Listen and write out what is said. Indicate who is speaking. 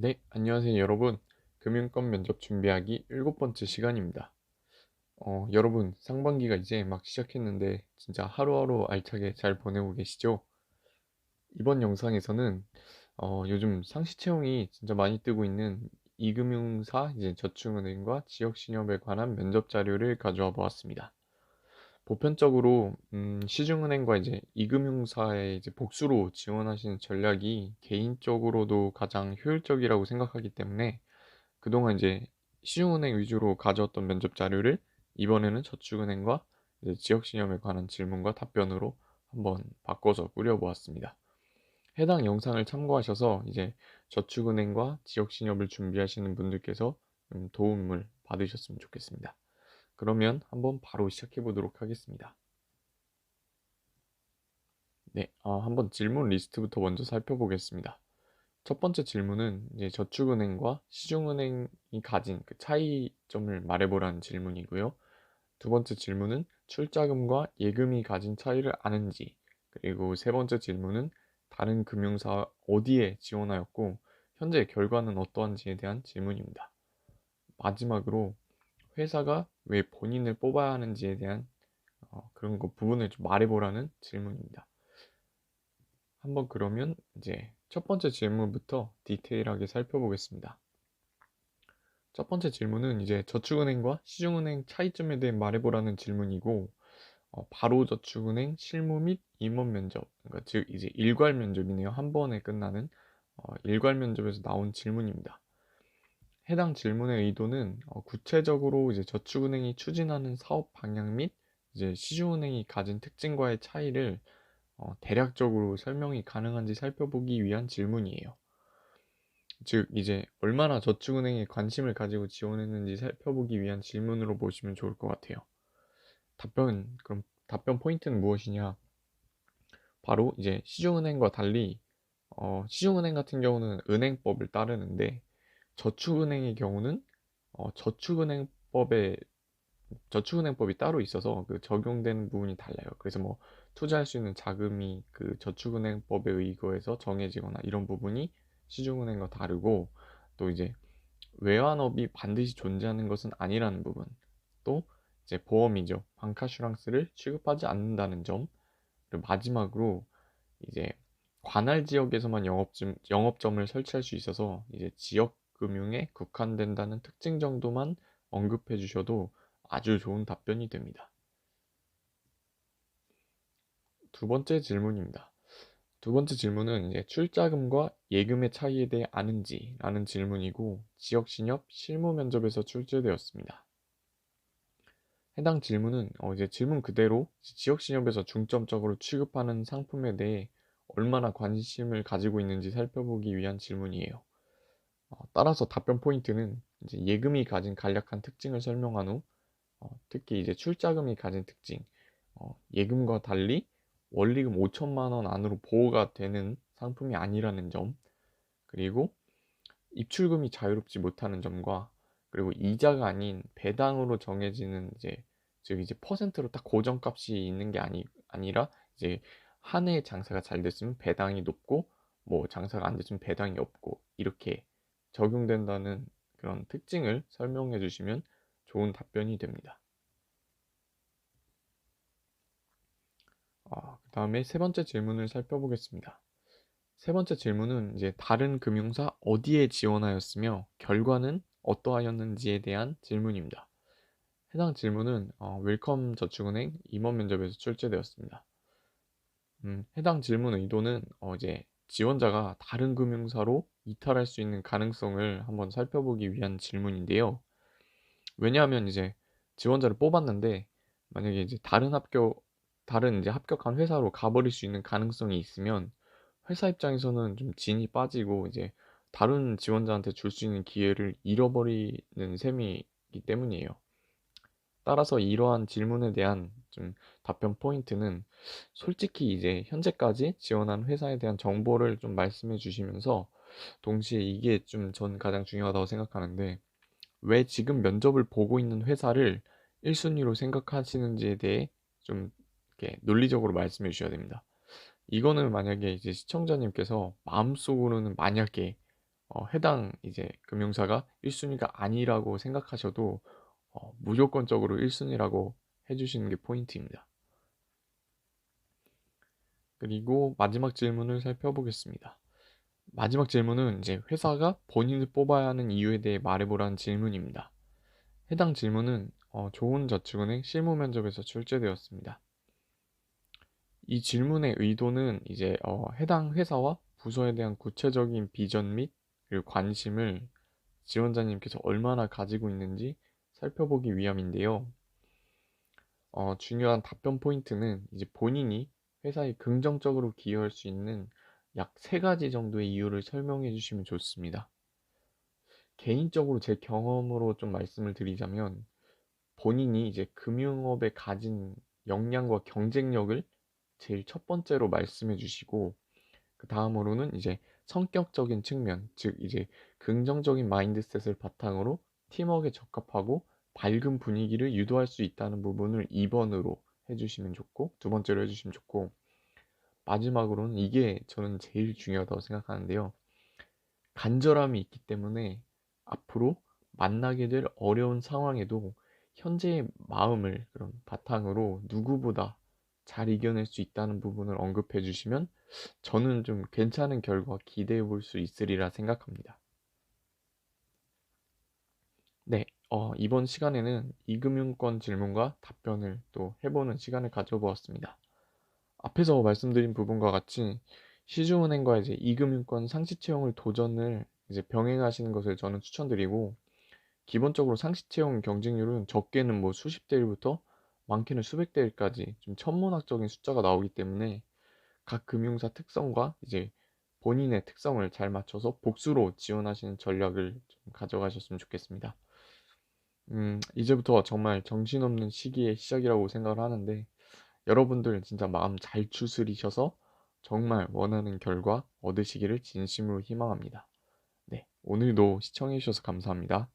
Speaker 1: 네, 안녕하세요 여러분. 금융권 면접 준비하기 일곱 번째 시간입니다. 어, 여러분 상반기가 이제 막 시작했는데 진짜 하루하루 알차게 잘 보내고 계시죠? 이번 영상에서는 어, 요즘 상시 채용이 진짜 많이 뜨고 있는 이금융사 이제 저축은행과 지역신협에 관한 면접 자료를 가져와 보았습니다. 보편적으로 음, 시중은행과 이제 이금융사의 이제 복수로 지원하시는 전략이 개인적으로도 가장 효율적이라고 생각하기 때문에 그동안 이제 시중은행 위주로 가져왔던 면접 자료를 이번에는 저축은행과 이제 지역신협에 관한 질문과 답변으로 한번 바꿔서 꾸려보았습니다. 해당 영상을 참고하셔서 이제 저축은행과 지역신협을 준비하시는 분들께서 도움을 받으셨으면 좋겠습니다. 그러면 한번 바로 시작해 보도록 하겠습니다. 네, 아, 한번 질문 리스트부터 먼저 살펴보겠습니다. 첫 번째 질문은 이제 저축은행과 시중은행이 가진 그 차이점을 말해보라는 질문이고요. 두 번째 질문은 출자금과 예금이 가진 차이를 아는지, 그리고 세 번째 질문은 다른 금융사 어디에 지원하였고 현재 결과는 어떠한지에 대한 질문입니다. 마지막으로 회사가 왜 본인을 뽑아야 하는지에 대한 어, 그런 거 부분을 좀 말해보라는 질문입니다. 한번 그러면 이제 첫 번째 질문부터 디테일하게 살펴보겠습니다. 첫 번째 질문은 이제 저축은행과 시중은행 차이점에 대해 말해보라는 질문이고 어, 바로 저축은행 실무 및 임원 면접, 그러니까 즉 이제 일괄 면접이네요. 한 번에 끝나는 어, 일괄 면접에서 나온 질문입니다. 해당 질문의 의도는 어, 구체적으로 이제 저축은행이 추진하는 사업 방향 및 이제 시중은행이 가진 특징과의 차이를 어, 대략적으로 설명이 가능한지 살펴보기 위한 질문이에요. 즉 이제 얼마나 저축은행에 관심을 가지고 지원했는지 살펴보기 위한 질문으로 보시면 좋을 것 같아요. 답변 그럼 답변 포인트는 무엇이냐? 바로 이제 시중은행과 달리 어, 시중은행 같은 경우는 은행법을 따르는데 저축은행의 경우는 어, 저축은행법에 저축은행법이 따로 있어서 그 적용되는 부분이 달라요. 그래서 뭐 투자할 수 있는 자금이 그 저축은행법에 의거해서 정해지거나 이런 부분이 시중은행과 다르고 또 이제 외환업이 반드시 존재하는 것은 아니라는 부분 또 이제 보험이죠. 방카슈랑스를 취급하지 않는다는 점 그리고 마지막으로 이제 관할 지역에서만 영업점, 영업점을 설치할 수 있어서 이제 지역 금융에 국한된다는 특징 정도만 언급해 주셔도 아주 좋은 답변이 됩니다. 두 번째 질문입니다. 두 번째 질문은 이제 출자금과 예금의 차이에 대해 아는지 라는 질문이고 지역 신협 실무 면접에서 출제되었습니다. 해당 질문은 어 이제 질문 그대로 지역 신협에서 중점적으로 취급하는 상품에 대해 얼마나 관심을 가지고 있는지 살펴보기 위한 질문이에요. 어, 따라서 답변 포인트는 이제 예금이 가진 간략한 특징을 설명한 후 어, 특히 이제 출자금이 가진 특징 어, 예금과 달리 원리금 5천만 원 안으로 보호가 되는 상품이 아니라는 점 그리고 입출금이 자유롭지 못하는 점과 그리고 이자가 아닌 배당으로 정해지는 이제 즉 이제 퍼센트로 딱 고정값이 있는 게 아니 아니라 이제 한해 장사가 잘 됐으면 배당이 높고 뭐 장사가 안 됐으면 배당이 없고 이렇게 적용된다는 그런 특징을 설명해 주시면 좋은 답변이 됩니다. 아, 그 다음에 세 번째 질문을 살펴보겠습니다. 세 번째 질문은 이제 다른 금융사 어디에 지원하였으며 결과는 어떠하였는지에 대한 질문입니다. 해당 질문은 어, 웰컴 저축은행 임원 면접에서 출제되었습니다. 음, 해당 질문 의도는 어, 이제 지원자가 다른 금융사로 이탈할 수 있는 가능성을 한번 살펴보기 위한 질문인데요. 왜냐하면 이제 지원자를 뽑았는데 만약에 이제 다른 합격 다른 이제 합격한 회사로 가버릴 수 있는 가능성이 있으면 회사 입장에서는 좀 진이 빠지고 이제 다른 지원자한테 줄 수 있는 기회를 잃어버리는 셈이기 때문이에요. 따라서 이러한 질문에 대한 좀 답변 포인트는 솔직히 이제 현재까지 지원한 회사에 대한 정보를 좀 말씀해 주시면서 동시에 이게 좀 전 가장 중요하다고 생각하는데 왜 지금 면접을 보고 있는 회사를 1순위로 생각하시는지에 대해 좀 이렇게 논리적으로 말씀해 주셔야 됩니다. 이거는 만약에 이제 시청자님께서 마음속으로는 만약에 어, 해당 이제 금융사가 1순위가 아니라고 생각하셔도 어, 무조건적으로 1순위라고 해주시는 게 포인트입니다. 그리고 마지막 질문을 살펴보겠습니다. 마지막 질문은 이제 회사가 본인을 뽑아야 하는 이유에 대해 말해보라는 질문입니다. 해당 질문은 어, 좋은 저축은행 실무 면접에서 출제되었습니다. 이 질문의 의도는 이제 어, 해당 회사와 부서에 대한 구체적인 비전 및 관심을 지원자님께서 얼마나 가지고 있는지 살펴보기 위함인데요. 어, 중요한 답변 포인트는 이제 본인이 회사에 긍정적으로 기여할 수 있는 약 세 가지 정도의 이유를 설명해 주시면 좋습니다. 개인적으로 제 경험으로 좀 말씀을 드리자면 본인이 이제 금융업에 가진 역량과 경쟁력을 제일 첫 번째로 말씀해 주시고 그 다음으로는 이제 성격적인 측면, 즉 이제 긍정적인 마인드셋을 바탕으로 팀워크에 적합하고 밝은 분위기를 유도할 수 있다는 부분을 2번으로 해주시면 좋고 두 번째로 해주시면 좋고 마지막으로는 이게 저는 제일 중요하다고 생각하는데요. 간절함이 있기 때문에 앞으로 만나게 될 어려운 상황에도 현재의 마음을 그런 바탕으로 누구보다 잘 이겨낼 수 있다는 부분을 언급해 주시면 저는 좀 괜찮은 결과 기대해 볼 수 있으리라 생각합니다. 네, 어, 이번 시간에는 이금융권 질문과 답변을 또 해보는 시간을 가져보았습니다. 앞에서 말씀드린 부분과 같이 시중은행과 이제 이금융권 상시 채용을 도전을 이제 병행하시는 것을 저는 추천드리고 기본적으로 상시 채용 경쟁률은 적게는 뭐 수십 대 1부터 많게는 수백 대 1까지 좀 천문학적인 숫자가 나오기 때문에 각 금융사 특성과 이제 본인의 특성을 잘 맞춰서 복수로 지원하시는 전략을 좀 가져가셨으면 좋겠습니다. 음, 이제부터 정말 정신없는 시기의 시작이라고 생각을 하는데 여러분들 진짜 마음 잘 추스리셔서 정말 원하는 결과 얻으시기를 진심으로 희망합니다. 네, 오늘도 시청해주셔서 감사합니다.